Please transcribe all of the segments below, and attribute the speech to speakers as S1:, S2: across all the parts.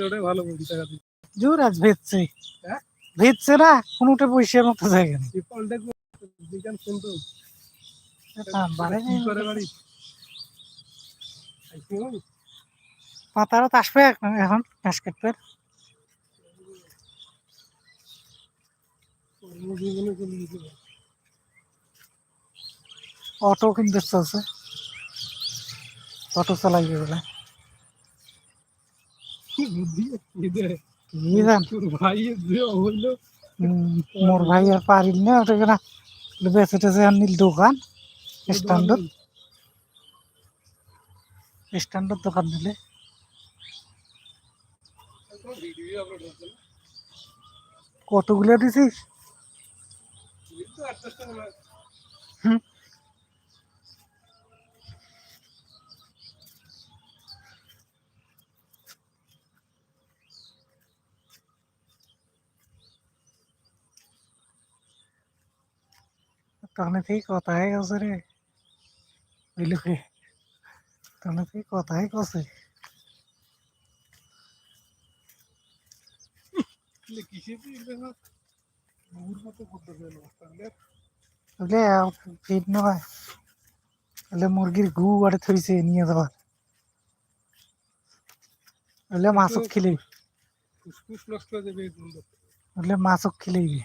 S1: ওটাই ভালো বলছি টাকা দিয়ে
S2: জোর আজ
S1: হ্যাঁ?
S2: না কোনোটা পয়সার মতো জায়গা নেই।
S1: করে বাড়ি?
S2: পাতারা আসবে এখন ঘাস কাটবে অটো কিন্তু চলছে। অটো চালাইবে বলে
S1: কি বুদ্ধি এদের
S2: কি জান
S1: তোর ভাই যে হইল
S2: হুম, মোর ভাই আর পারিল না ওটা না বেঁচে টেছে আনিল দোকান স্ট্যান্ডার্ড স্ট্যান্ডার্ড দোকান দিলে। কতগুলো দিছিস
S1: এই তো আটটা না
S2: হুম। তখন থেকে কথাই আছে রে বুঝলি তখন থেকে কথাই কছে
S1: কিসে দিয়ে বহুর মতো করতে গেল তাহলে
S2: বুঝলে ফিট নয় তাহলে মুরগির গু আরে থইছে নিয়ে যাবার বুঝলে মাছক খিলেই
S1: ফুসফুস নষ্ট হয়ে যাবে এই বন্ধ
S2: বুঝলে মাছক খিলেইবে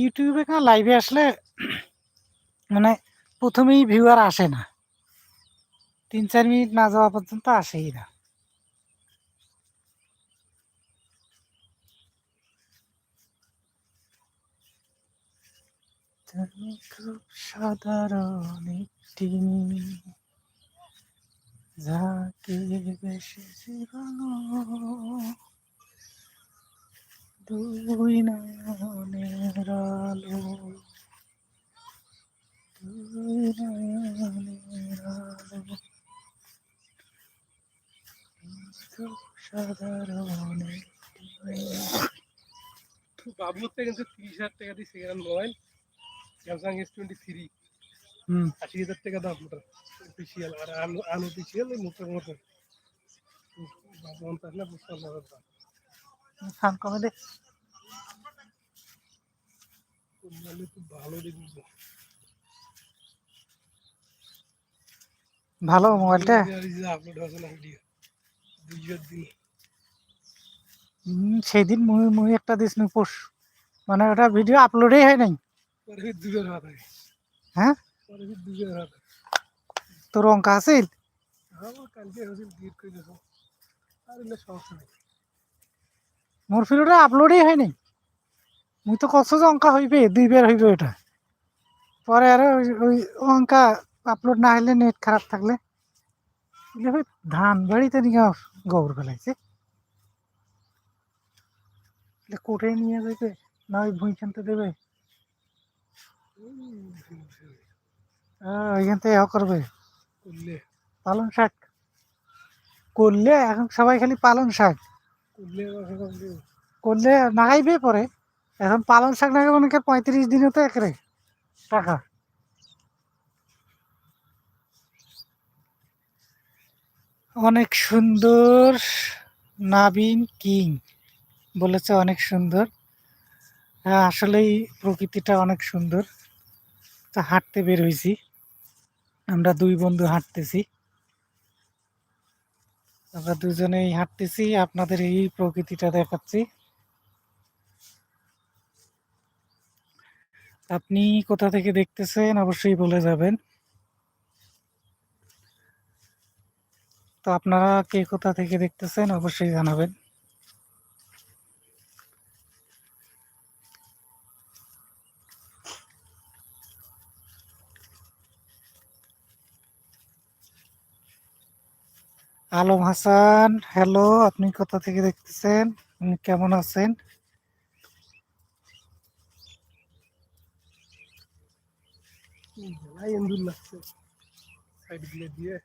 S2: ইউটিউবে কেন লাইভে আসলে মানে প্রথমেই ভিউয়ার আসে না। তিন চার মিনিট না যাওয়া পর্যন্ত আসেই না। খুব সাধারণ একটি যাকে বেশি জীবন দুই নয়নের আলো দুই নয়নের আলো সাধারণ একটি
S1: থেকে তিরিশ হাজার টাকা দিয়ে mobile Samsung S twenty three আশি হাজার টাকা দাম ওটা অফিসিয়াল আর আনঅফিসিয়াল আনতে না পঞ্চাশ হাজার দাম
S2: কমে দে।
S1: ভালো
S2: মোবাইলটা? সেদিন মুই মুই একটা দিস নি পোষ মানে ওটা ভিডিও আপলোডই হয় নাই।
S1: হয়?
S2: তোর অঙ্ক আছিল?
S1: সমস্যা
S2: মোর ভিডিওটা আপলোডই হয়নি মুই তো কত যে অঙ্কা হইবে দুই বের হইবে ওটা পরে আর ওই অঙ্কা আপলোড না হলে নেট খারাপ থাকলে ধান বাড়িতে নিয়ে গোবর ফেলাইছে কোটে নিয়ে যাবে না ওই ভুঁই খানতে দেবে। ওইখান থেকে করবে
S1: করলে
S2: পালং শাক। করলে এখন সবাই খালি পালং শাক।
S1: করলে
S2: নাগাইবে পরে। এখন পালং শাক নাগাবে অনেকের পঁয়ত্রিশ দিনে তো একরে টাকা। অনেক সুন্দর নাবিন কিং বলেছে অনেক সুন্দর। হ্যাঁ আসলেই প্রকৃতিটা অনেক সুন্দর। তা হাঁটতে বের হয়েছি। আমরা দুই বন্ধু হাঁটতেছি। আমরা দুজনেই হাঁটতেছি, আপনাদের এই প্রকৃতিটা দেখাচ্ছি। আপনি কোথা থেকে দেখতেছেন অবশ্যই বলে যাবেন। তো আপনারা কে কোথা থেকে দেখতেছেন অবশ্যই জানাবেন। আলম হাসান হ্যালো আপনি কোথা থেকে দেখতেছেন? কেমন আছেন?
S1: দিয়ে।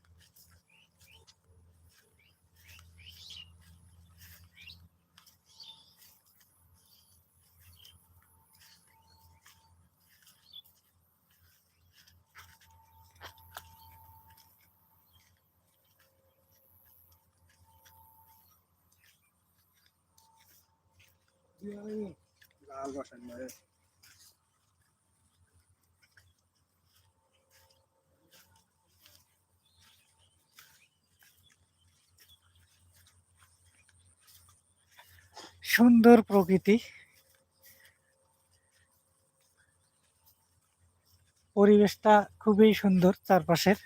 S2: সুন্দর প্রকৃতি। পরিবেশটা খুবই সুন্দর চারপাশের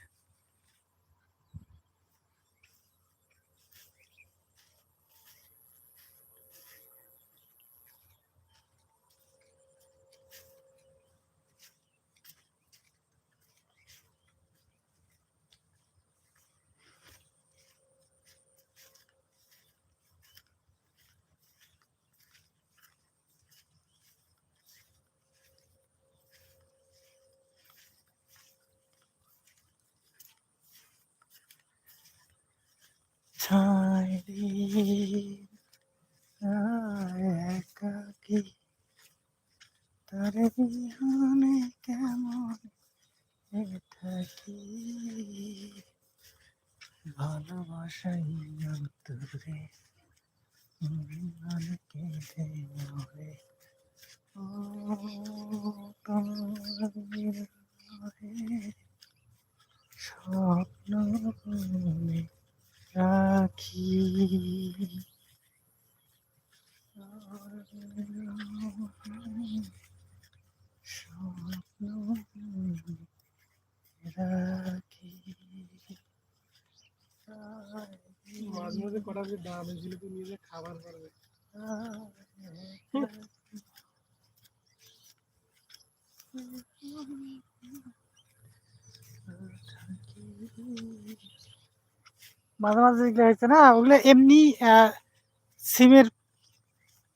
S2: ছাইরে একাকি তার বিহানে কেমন এ থাকি ভালোবাসাই অন্তরে মন কেঁদে মরে ও তোমার বিরহে স্বপ্ন মনে রাখি। স্বপ্ন রাখি
S1: মাঝে মাঝে কটা যে দাম এগুলো তো নিয়ে খাবার পারবে।
S2: মাঝে মাঝে যেগুলো হয়েছে না, ওগুলো এমনি সিমের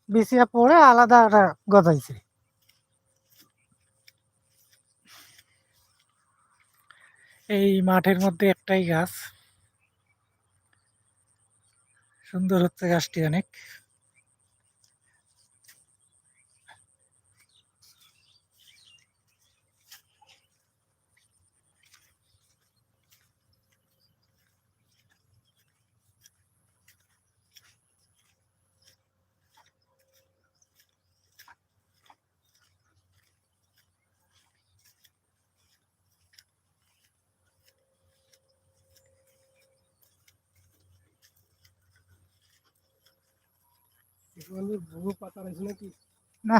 S2: বেশিয়া পড়ে আলাদা একটা গজাইছে। এই মাঠের মধ্যে একটাই গাছ। সুন্দর হচ্ছে গাছটি অনেক।
S1: পাতা রয়েছে নাকি?
S2: না।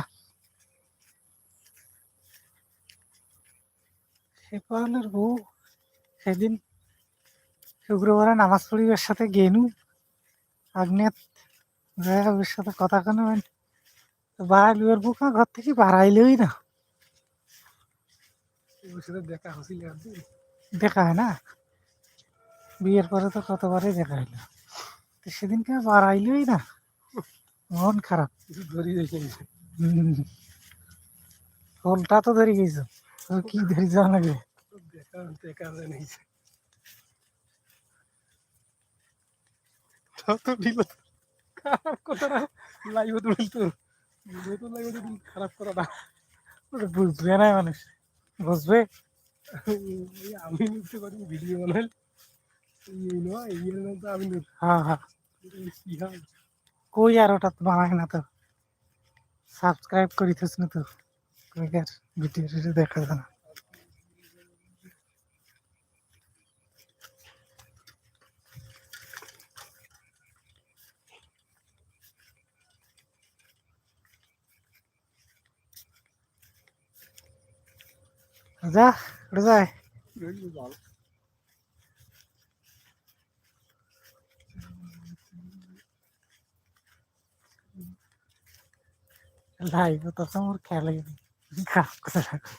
S2: সেপালের বউ সেদিন শুক্রবারে নামাজ পড়িবার সাথে গেনু আগ্নেত ওর সাথে কথা কেন বাড়াইল ওর বুক ঘর থেকে বাড়াইলই না।
S1: ওর সাথে দেখা হচ্ছিল
S2: দেখা হয় না। বিয়ের পরে তো কতবারই দেখা হইল। তো সেদিনকে বাড়াইলই না। মন খারাপ। ফোনটা তো ধরে গেছো কি ধরে যাওয়া লাগে?
S1: খারাপ
S2: বুঝবে না মানুষ। বুঝবে?
S1: আমি নিতে পারি ভিডিও বানাই এই নয় এই তো আমি
S2: হ্যাঁ হ্যাঁ?
S1: কি হয়
S2: কই আর ওটা তো বানায় না তো সাবস্ক্রাইব করিতেছ না তো কইকার ভিডিও টিডিও দেখা যায় না যা ওটা যায়
S1: ভালো
S2: লাইভ তো মোর খেলে খারাপ কথা রাখো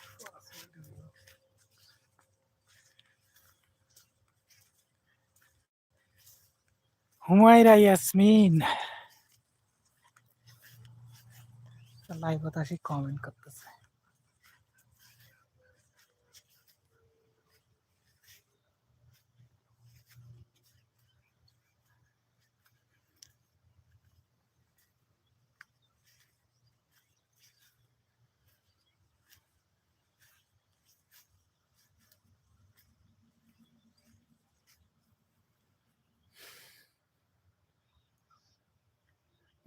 S2: হুমায়রা ইয়াসমিন। লাইভ আসি কমেন্ট করতেছে।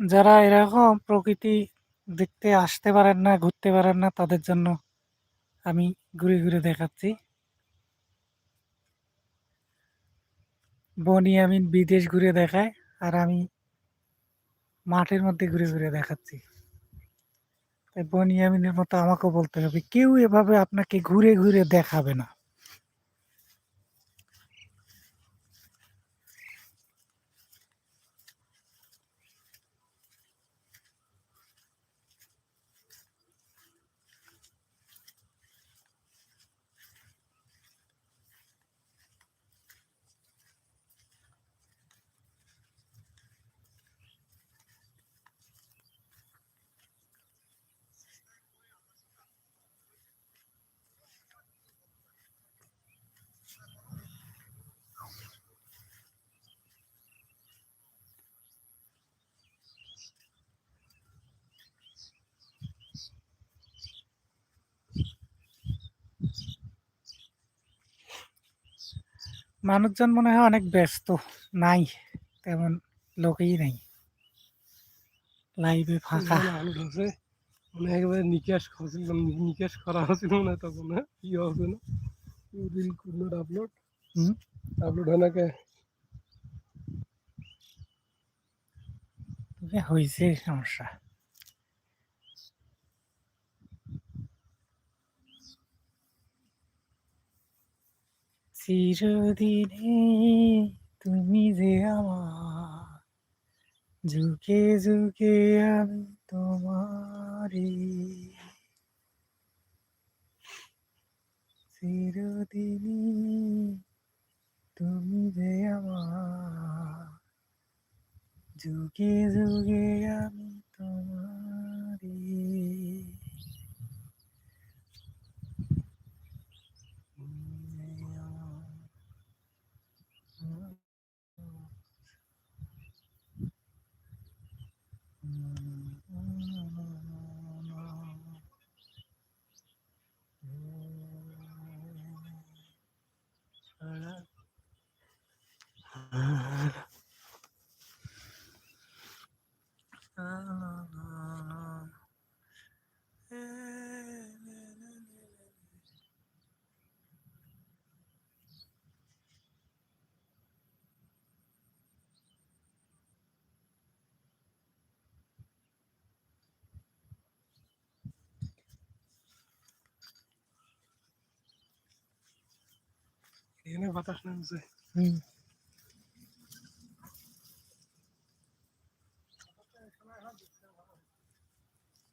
S2: যারা এরকম প্রকৃতি দেখতে আসতে পারেন না, ঘুরতে পারেন না, তাদের জন্য আমি ঘুরে ঘুরে দেখাচ্ছি। বনি আমি বিদেশ ঘুরে দেখায় আর আমি মাঠের মধ্যে ঘুরে ঘুরে দেখাচ্ছি। তাই বনিয়ামিনের মতো আমাকেও বলতে হবে, কেউ এভাবে আপনাকে ঘুরে ঘুরে দেখাবে না। মানুষজন মনে হয় অনেক ব্যস্ত নাই তেমন লোকেই নাই। লাইভে ফাঁকা।
S1: এখানে আলু ঢলছে মানে একেবারে নিকাশ হচ্ছিল নিকাশ করা হচ্ছিল না তখন হ্যাঁ? কি হবে না? Reel could not upload. Upload হয় না কে?
S2: হয়েছে সমস্যা। চিরদিনে তুমি যে আমার। ঝুঁকে ঝুঁকে আমি তোমারি চিরদিনে তুমি যে আমার। যুগে যুগে আমি তোমারি
S1: এখানে বাতাস নামছে
S2: হুম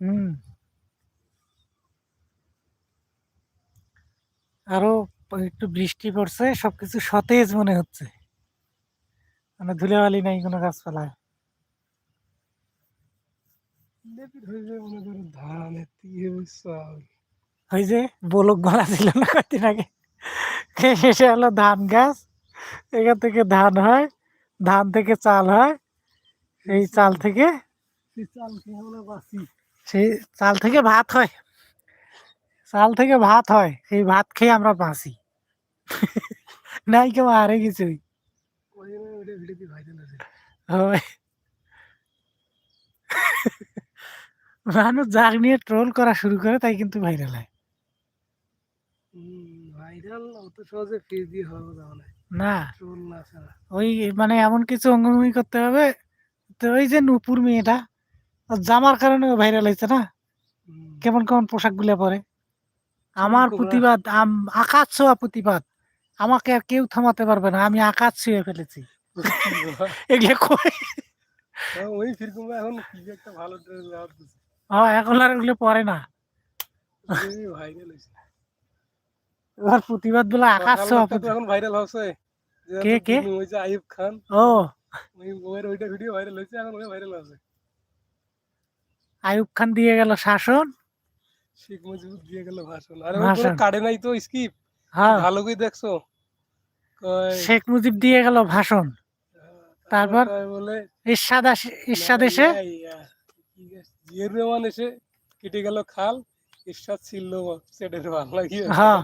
S2: হুম আরও একটু বৃষ্টি পড়ছে সবকিছু সতেজ মনে হচ্ছে। মানে ধুলাবালি নাই কোনো গাছপালায়।
S1: লেপিট হয়ে
S2: যে বলক গলা ছিল না কয়েকদিন আগে। শেষে হলো ধান গাছ। এখান থেকে ধান হয় ধান থেকে চাল হয়। এই চাল থেকে
S1: সেই চাল
S2: থেকে ভাত হয়। চাল থেকে ভাত হয় সেই ভাত খেয়ে আমরা বাঁচি। নাই কেউ আরে কিছুই। মানুষ যাক নিয়ে ট্রোল করা শুরু করে তাই কিন্তু ভাইরাল হয়।
S1: সহজে দিয়ে হবে তাহলে।
S2: না।
S1: ট্রোল না। ছাড়া
S2: ওই মানে এমন কিছু অঙ্গভঙ্গি করতে হবে তো ওই যে নূপুর মেয়েটা জামার কারণে ভাইরাল হয়েছে না? কেমন কেমন পোশাকগুলা পরে? আমার প্রতিবাদ আকাশ ছোঁয়া প্রতিবাদ। আমাকে আর কেউ থামাতে পারবে না আমি আকাশ ছুঁয়ে ফেলেছি। এগুলো কই?
S1: ওই এখন কি একটা ভালো ড্রেস
S2: হ্যাঁ এখন আর এগুলো পরে না।
S1: ভাইরাল হয়েছে।
S2: এবার প্রতিবাদ বলে আকাশ।
S1: এখন ভাইরাল হচ্ছে।
S2: কে, কে?
S1: ওই যে আইয়ুব খান
S2: ও।
S1: ওই ওইটা ভিডিও ভাইরাল হয়েছে এখন ওই ভাইরাল
S2: আয়ুব খান দিয়ে গেল শাসন?
S1: শেখ মুজিবুর দিয়ে গেল ভাষণ। আরে। কাটে নাই তো স্কিপ
S2: হ্যাঁ।
S1: ভালো করে দেখছ?
S2: শেখ মুজিব দিয়ে গেল ভাষণ। তারপর?
S1: বলে
S2: ইরশাদ ইরশাদ এসে?
S1: জিয়াউর রহমান এসে কেটে গেল খাল। ইরশাদ ছিল সেটের
S2: হ্যাঁ।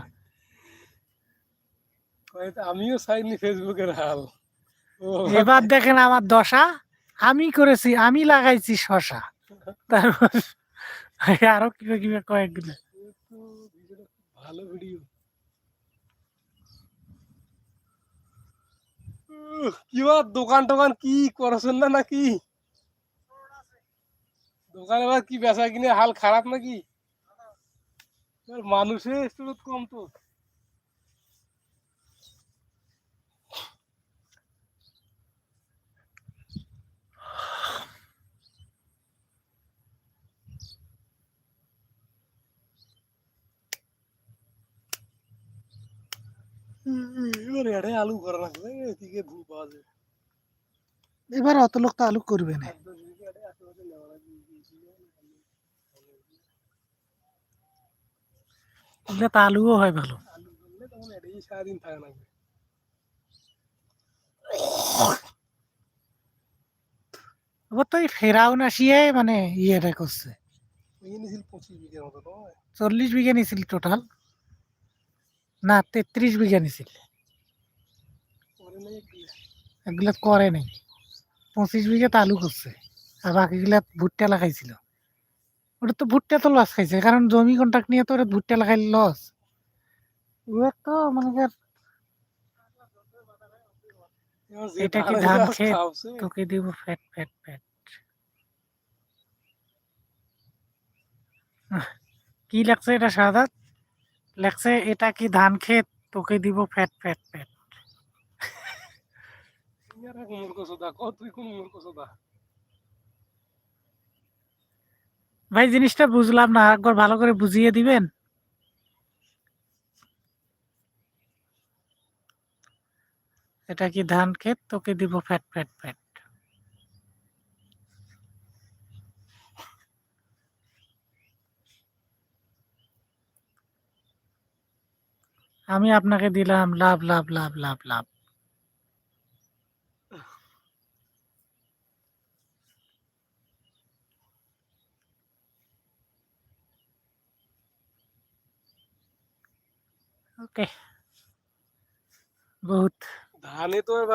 S1: আমিও চাইনি ফেসবুকের হাল।
S2: এবার দেখেন আমার দশা আমি করেছি আমি লাগাইছি শশা। তারপর আরও কিবা কিবা কয়েকগুলো
S1: ভালো ভিডিও। কি দোকান টোকান কি করছেন না নাকি? দোকানে এবার কি বেচা কিনে হাল খারাপ নাকি? মানুষের কম তো। এবার আলু করা লাগবে এদিকে ভু পাওয়া যায়।
S2: এবার অত লোক তো আলু করবে না। এগুলো তো আলুও হয় ভালো।
S1: সারাদিন থাকে লাগবে
S2: এবার তো এই ফেরাউন আসিয়ে মানে ইয়েটা করছে। চল্লিশ বিঘা নিছিল টোটাল না তেত্রিশ বিঘা নিছিল।
S1: এগুলা।
S2: করে নাই। পঁচিশ বিঘা আলু করছে আর বাকিগুলা ভুট্টা লাগাইছিল। ওটা তো ভুট্টা তো লস খাইছে কারণ জমি কন্ট্রাক্ট নিয়ে তো ওরা ভুট্টা লাগাইলে লস তো মানে এটা কি ধান?
S1: খাওয়াছে,
S2: তোকে দিব ফ্যাট ফ্যাট ফ্যাট কি লাগছে এটা সাদা? লাগছে এটা কি ধান ক্ষেত? তোকে দিব ফ্যাট ফ্যাট ফ্যাট? ভাই জিনিসটা বুঝলাম না একবার ভালো করে বুঝিয়ে দিবেন? এটা কি ধান ক্ষেত? তোকে দিব ফ্যাট ফ্যাট ফ্যাট। আমি আপনাকে দিলাম লাভ লাভ লাভ লাভ লাভ। ওকে। বহুত।
S1: ধানে তো এবারে